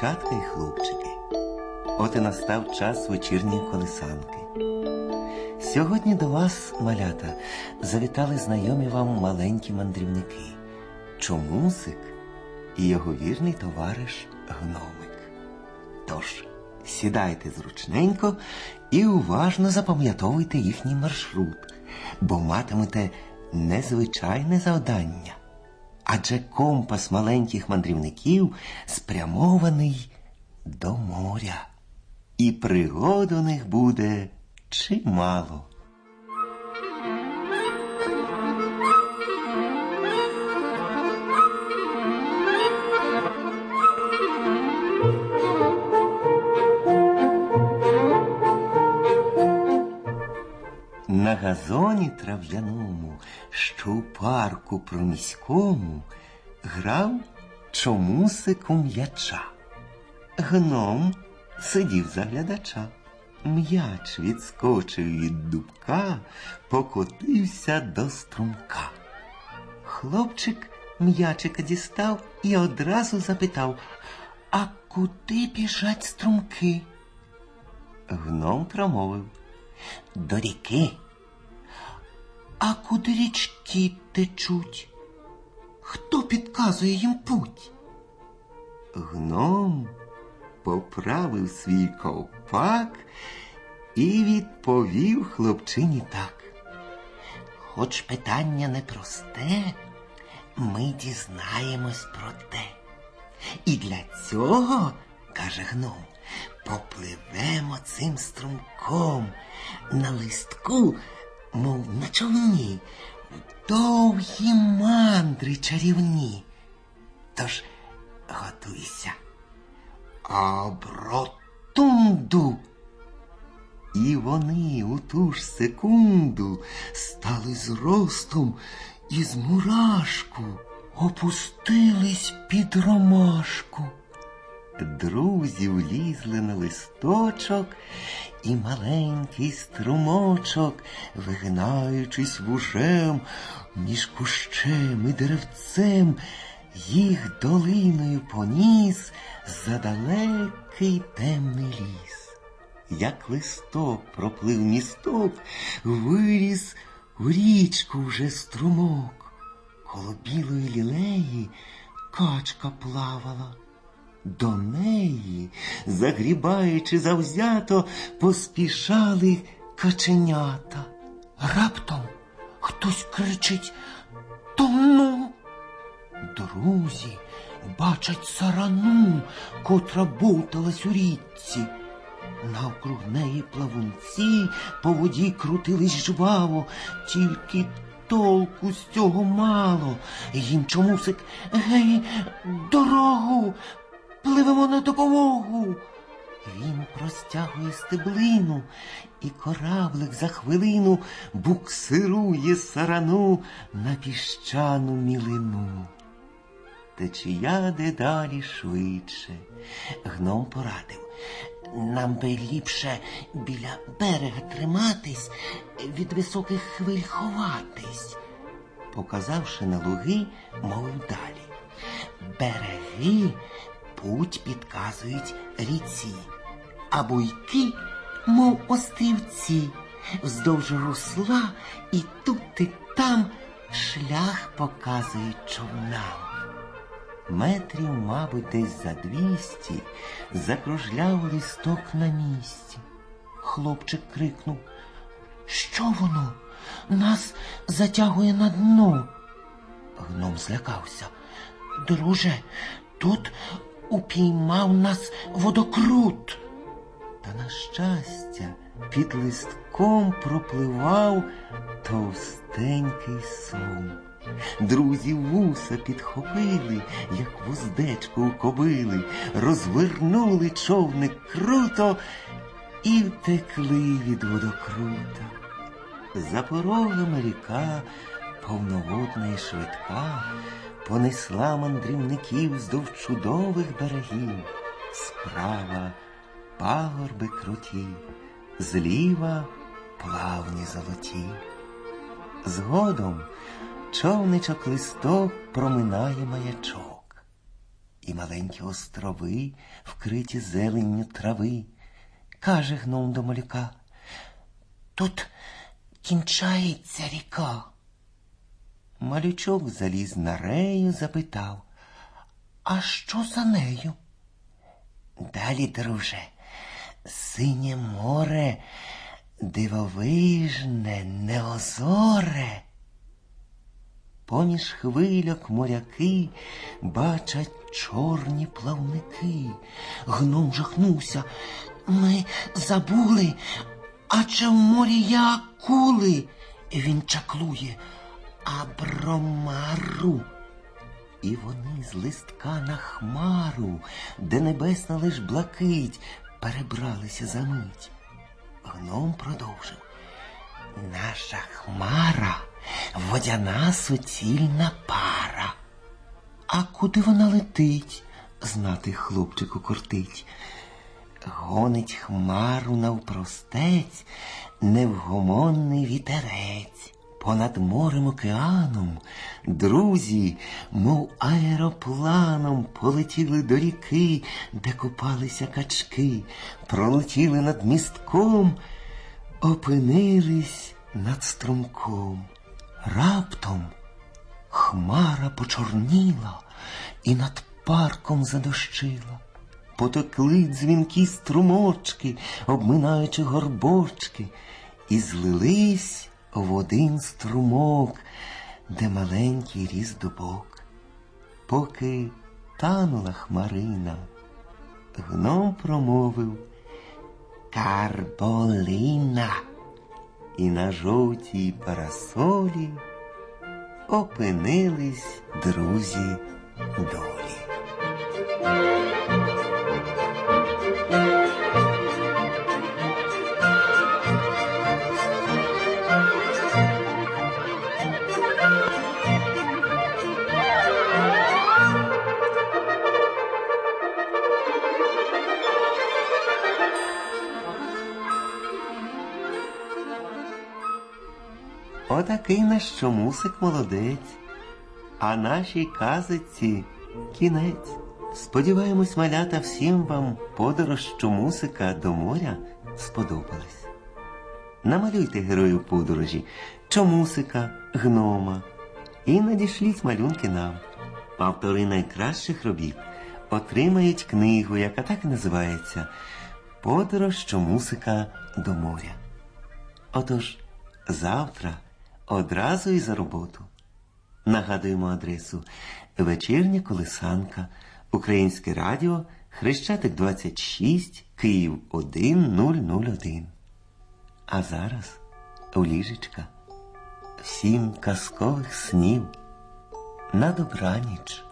дівчатка і хлопчики. От і настав час вечірньої колисанки. Сьогодні до вас, малята, завітали знайомі вам маленькі мандрівники Чомусик і його вірний товариш Гномик. Тож, сідайте зручненько і уважно запам'ятовуйте їхній маршрут, бо матимете незвичайне завдання. Адже компас маленьких мандрівників спрямований до моря, і пригод у них буде чимало. На газоні трав'яному, що у парку проміському, грав чомусик у м'яча. Гном сидів за глядача. М'яч відскочив від дубка, покотився до струмка. Хлопчик м'ячика дістав і одразу запитав, а куди біжать струмки? Гном промовив до ріки. А куди річки течуть? Хто підказує їм путь? Гном поправив свій ковпак і відповів хлопчині так. Хоч питання непросте, ми дізнаємось про те. І для цього, каже гном, попливемо цим струмком на листку, мов на човні, довгі мандри чарівні. Тож готуйся. Абротунду. І вони у ту ж секунду стали зростом із мурашку, опустились під ромашку. Друзі влізли на листочок, і маленький струмочок, вигинаючись вужем між кущем і деревцем, їх долиною поніс за далекий темний ліс. Як листок проплив місток, виріс в річку вже струмок. Коло білої лілеї качка плавала. До неї, загрібаючи завзято, поспішали каченята. Раптом хтось кричить Тону. Друзі бачать сарану, котра бовталась у річці. Навкруг неї плавунці по воді крутились жваво, тільки толку з цього мало. Їм чомусик гей, дорогу, пливемо на допомогу. Він простягує стеблину, і кораблик за хвилину буксирує сарану на піщану мілину. Течія дедалі швидше. Гном порадив. Нам би ліпше біля берега триматись, від високих хвиль ховатись. Показавши на луги, мовив далі. Береги путь підказують ріці, а буйки, мов острівці, вздовж русла і тут і там шлях показують човнам. Метрів, мабуть, десь за двісті закружляв листок на місці. Хлопчик крикнув Що воно? Нас затягує на дно. Гном злякався. Друже, тут упіймав нас водокрут. Та, на щастя, під листком пропливав товстенький сом. Друзі вуса підхопили, як вуздечко у кобили, розвернули човник круто і втекли від водокрута. За порогами ріка, повноводна і швидка, понесла мандрівників вздовж чудових берегів. Справа пагорби круті, зліва плавні золоті. Згодом човничок листок проминає маячок. і маленькі острови, вкриті зеленню трави. Каже гном до малюка. Тут кінчається ріка. Малючок заліз на рею, запитав, а що за нею? Далі, друже, синє море, дивовижне, неозоре. Поміж хвильок моряки бачать чорні плавники. Гном жахнувся. Ми забули, а чи в морі є акули? Він чаклує Абромару. І вони з листка на хмару, де небесна лиш блакить, перебралися за мить. Гном продовжив. Наша хмара водяна суцільна пара. А куди вона летить? знати хлопчику кортить. Гонить хмару навпростець невгомонний вітерець. Понад морем океаном друзі, мов аеропланом, полетіли до ріки, де купалися качки, пролетіли над містком, опинились над струмком. Раптом хмара почорніла і над парком задощила. Потекли дзвінкі струмочки, обминаючи горбочки, і злились в один струмок, де маленький ріс дубок. Поки танула хмарина, гном промовив Карболина, і на жовтій парасолі опинились друзі долі. Отакий наш щомусик молодець, а нашій казиці кінець. Сподіваємось, малята, всім вам подорож щомусика до моря сподобалась. Намалюйте герою подорожі чомусика, гнома і надішліть малюнки нам. Автори найкращих робіт отримають книгу, яка так і називається Подорож щомусика до моря. Отож, завтра одразу і за роботу. Нагадуємо адресу Вечірня Колисанка, Українське радіо, Хрещатик 26, Київ 1001. А зараз у ліжечка. Всім казкових снів на добраніч.